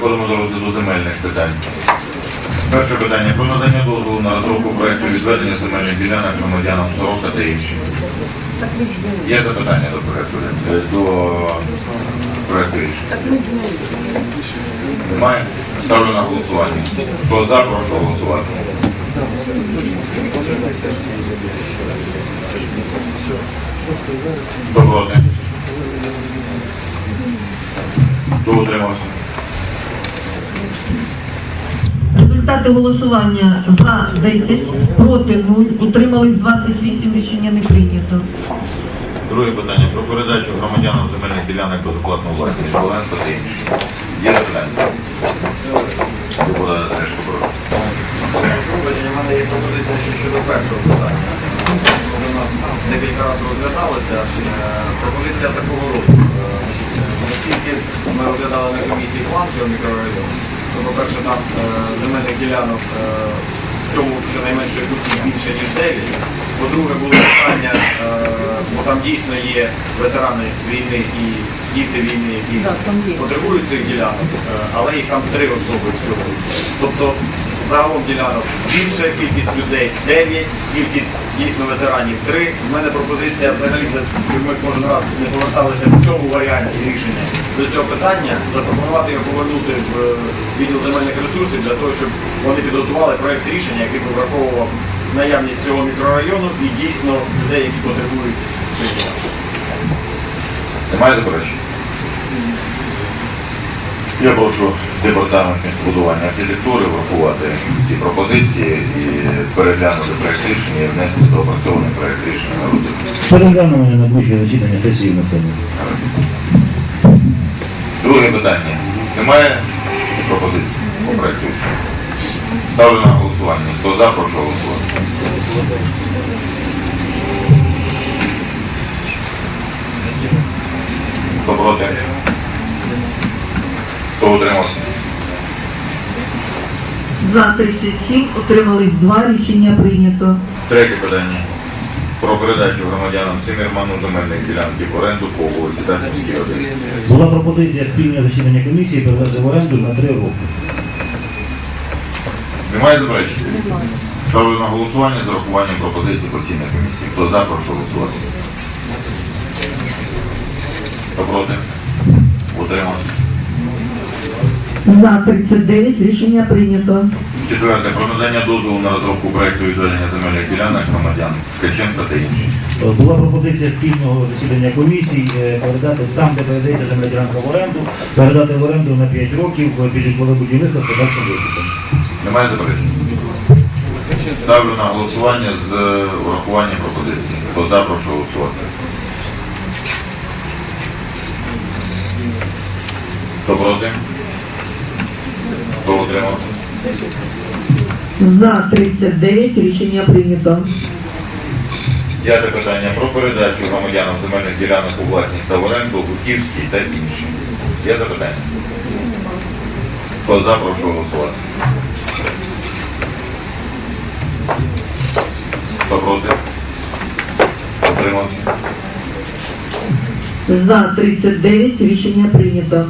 Переходимо до розгляду земельних питань. Перше питання про надання дозволу на розробку проекту відведення земельних ділянок громадянам Сорока та іншим. Є запитання до проекту е, до проекту рішення? Немає? Ставлю на голосування. Хто за, прошу голосувати. Хто проти? Хто утримався? Результати голосування за 10, проти 0, утримались 28, рішення не прийнято. Друге питання про передачу громадянам земельних ділянок безоплатну власність Шоленко та інші. Є запитання? Депутат Терешко, прошу. Вибачення, в мене є пропозиція ще щодо першого питання. Воно у нас декілька разів розглядалося. Е, Пропозиція такого роду. Е, Наскільки ми розглядали на комісії план цього мікрорайону, по-перше, там е, земельних ділянок е, в цьому щонайменше більше, ніж 9. По-друге, було питання, е, бо там дійсно є ветерани війни і діти війни, які потребують цих ділянок, але їх там три особи всього. Тобто загалом ділянок більша кількість людей 9, кількість дійсно ветеранів 3. У мене пропозиція взагалі, щоб ми кожен раз не поверталися в цьому варіанті рішення до цього питання, запропонувати його повернути в е, відділ земельних ресурсів для того, щоб вони підготували проєкт рішення, який би враховував наявність цього мікрорайону і дійсно людей, які потребують. Немає заперечень? Я прошу департамент містобудування архітектури врахувати ці пропозиції і переглянути проект рішення і внести доопрацьований проект рішення на розгляд. Переглянемо на найближче засідання сесії на цьому. Друге питання. Немає пропозицій по проекту рішення? Ставлю на голосування. Хто за, прошу голосувати. Хто проти? Хто утримався? За 37, утримались 2, рішення прийнято. Третє питання. Про передачу громадянам Цимірману земельних ділянки в оренду по вулиці Татинській 1. Була пропозиція спільне засідання комісії передати в оренду на три роки. Немає заперечень? Ставлю на голосування з урахуванням пропозицій постійної комісії. Хто за, прошу голосувати. Хто проти? Утримався. За 39, рішення прийнято. Четверте. Про надання дозволу на розробку проекту відведення земельних ділянок громадян Ткаченка та інші. Була пропозиція спільного засідання комісії е, передати там, де передається земля ділянка в оренду, передати в оренду на 5 років е, під житлове будівництво з подальшим викупом. Немає заперечень? Ставлю на голосування з урахуванням пропозицій. Хто за, прошу голосувати. Хто проти? Утримався? За 39, рішення прийнято. П'яте питання про передачу громадянам земельних ділянок у власність та в оренду Гуківській та інші. Є запитання? Хто за, прошу голосувати. Хто проти? Утримався? За 39, рішення прийнято.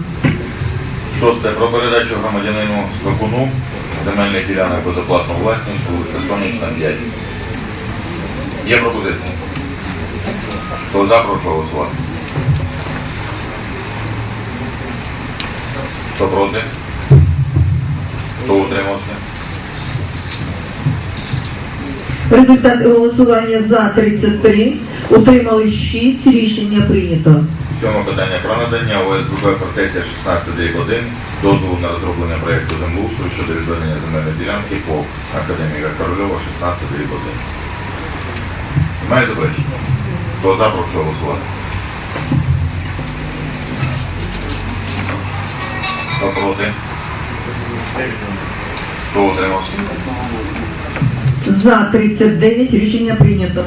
Шосте. Про передачу громадянину Скакуну земельних ділянок безоплатну власність вулиця Сонячна 5. Є пропозиції? Хто за, прошу голосувати. Хто проти? Хто утримався? Результати голосування за 33, утримались 6, рішення прийнято. Сьоме питання про надання ОСББ фортеця 16 1 дозволу на розроблення проєкту землеустрою щодо відведення земельної ділянки по Академіка Корольова 16 1. Немає заперечень? Хто за, прошу голосувати. Хто проти? Хто утримався? За 39, рішення прийнято.